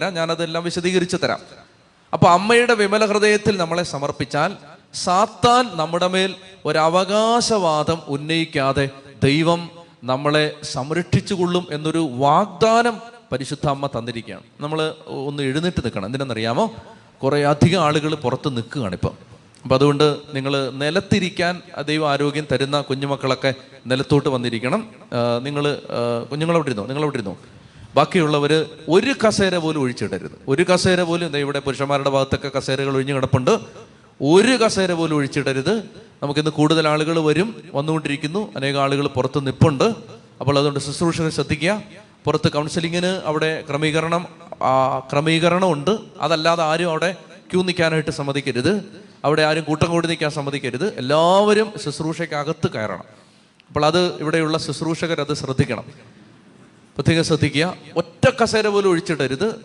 തരാം ഞാനതെല്ലാം വിശദീകരിച്ചു തരാം. അപ്പൊ അമ്മയുടെ വിമല ഹൃദയത്തിൽ നമ്മളെ സമർപ്പിച്ചാൽ സാത്താൻ നമ്മുടെ മേൽ ഒരു അവകാശവാദം ഉന്നയിക്കാതെ ദൈവം നമ്മളെ സംരക്ഷിച്ചുകൊള്ളും എന്നൊരു വാഗ്ദാനം പരിശുദ്ധ അമ്മ തന്നിരിക്കുകയാണ്. നമ്മൾ ഒന്ന് എഴുന്നേറ്റ് നിൽക്കണം. എന്തിനെന്നറിയാമോ? കുറേ അധികം ആളുകൾ പുറത്ത് നിൽക്കുകയാണ് ഇപ്പം. അപ്പം അതുകൊണ്ട് നിങ്ങൾ നിലത്തിരിക്കാൻ ദൈവം ആരോഗ്യം തരുന്ന കുഞ്ഞുമക്കളൊക്കെ നിലത്തോട്ട് വന്നിരിക്കണം. നിങ്ങൾ കുഞ്ഞുങ്ങളവിടെ ഇരുന്നോ നിങ്ങളവിടെ ഇരുന്നോ ബാക്കിയുള്ളവർ ഒരു കസേര പോലും ഒഴിച്ചിടരുത്. ഒരു കസേര പോലും ഇവിടെ പുരുഷന്മാരുടെ ഭാഗത്തൊക്കെ കസേരകൾ ഒഴിഞ്ഞു കിടപ്പുണ്ട്. ഒരു കസേര പോലും ഒഴിച്ചിടരുത്. നമുക്കിന്ന് കൂടുതൽ ആളുകൾ വരും വന്നുകൊണ്ടിരിക്കുന്നു. അനേകം ആളുകൾ പുറത്ത് നിപ്പുണ്ട്. അപ്പോൾ അതുകൊണ്ട് ശുശ്രൂഷകൾ ശ്രദ്ധിക്കുക. പുറത്ത് കൗൺസിലിങ്ങിന് അവിടെ ക്രമീകരണം ക്രമീകരണമുണ്ട്. അതല്ലാതെ ആരും അവിടെ ക്യൂ നിൽക്കാനായിട്ട് സമ്മതിക്കരുത്. അവിടെ ആരും കൂട്ടം കൂടി നിൽക്കാൻ സമ്മതിക്കരുത്. എല്ലാവരും ശുശ്രൂഷയ്ക്കകത്ത് കയറണം. അപ്പോൾ അത് ഇവിടെയുള്ള ശുശ്രൂഷകർ അത് ശ്രദ്ധിക്കണം. പ്രത്യേകം ശ്രദ്ധിക്കുക. ഒറ്റ കസേര പോലും ഒഴിച്ചിടരുത്.